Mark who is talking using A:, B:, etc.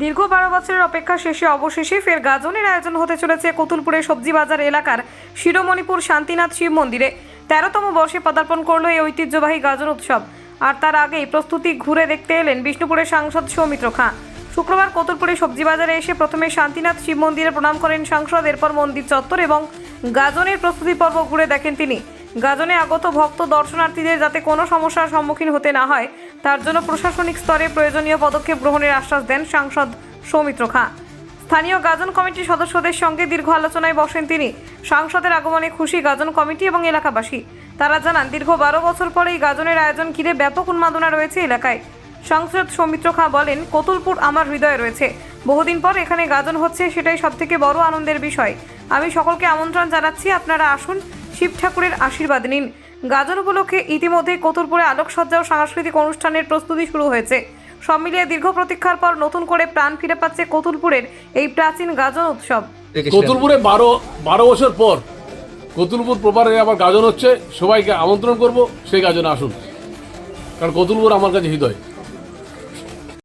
A: দীর্ঘ বারো বছরের অপেক্ষা শেষে অবশেষে ফের গাজনের আয়োজন হতে চলেছে কতুলপুরের সবজি বাজার এলাকার শিরোমণিপুর শান্তিনাথ শিব মন্দিরে। তেরোতম বর্ষে পদার্পণ করল এই ঐতিহ্যবাহী গাজন উৎসব। আর তার আগেই প্রস্তুতি ঘুরে দেখতে এলেন বিষ্ণুপুরের সাংসদ সৌমিত্র খাঁ। শুক্রবার কতুলপুরে সবজি বাজারে এসে প্রথমে শান্তিনাথ শিব মন্দিরে প্রণাম করেন সাংসদ, এরপর মন্দির চত্বর এবং গাজনের প্রস্তুতি পর্ব ঘুরে দেখেন তিনি। গাজনে আগত ভক্ত দর্শনার্থীদের যাতে কোনো সমস্যার সম্মুখীন হতে না হয়, তার জন্য প্রশাসনিক স্তরে প্রয়োজনীয় পদক্ষেপ গ্রহণের আশ্বাস দেন সাংসদ সৌমিত্র খাঁ। স্থানীয় গাজন কমিটির সদস্যদের সঙ্গে দীর্ঘ আলোচনায় বসেন তিনি। সাংসদের আগমনে খুশি গাজন কমিটি এবং এলাকাবাসী। তারা জানান, দীর্ঘ বারো বছর পরে এই গাজনের আয়োজন ঘিরে ব্যাপক উন্মাদনা রয়েছে এলাকায়। সাংসদ সৌমিত্র খাঁ বলেন, কতুলপুর আমার হৃদয়ে রয়েছে। বহুদিন পর এখানে গাজন হচ্ছে, সেটাই সবথেকে বড় আনন্দের বিষয়। আমি সকলকে আমন্ত্রণ জানাচ্ছি, আপনারা আসুন শিব ঠাকুরের আশীর্বাদ নিন। গাজন উপলক্ষে ইতিমধ্যেই কতুলপুরে আলোকসজ্জা ও সাংস্কৃতিক অনুষ্ঠানের প্রস্তুতি শুরু হয়েছে। সব মিলিয়ে দীর্ঘ প্রতীক্ষার পর নতুন করে প্রাণ ফিরে পাচ্ছে কতুলপুরের এই প্রাচীন গাজন উৎসব।
B: কতুলপুরে বারো বারো বছর পর কতুলপুর প্রপারে আবার গাজন হচ্ছে। সবাইকে আমন্ত্রণ করব সেই গাজনে আসুন। কারণ কতুলপুর আমার কাছে হৃদয়।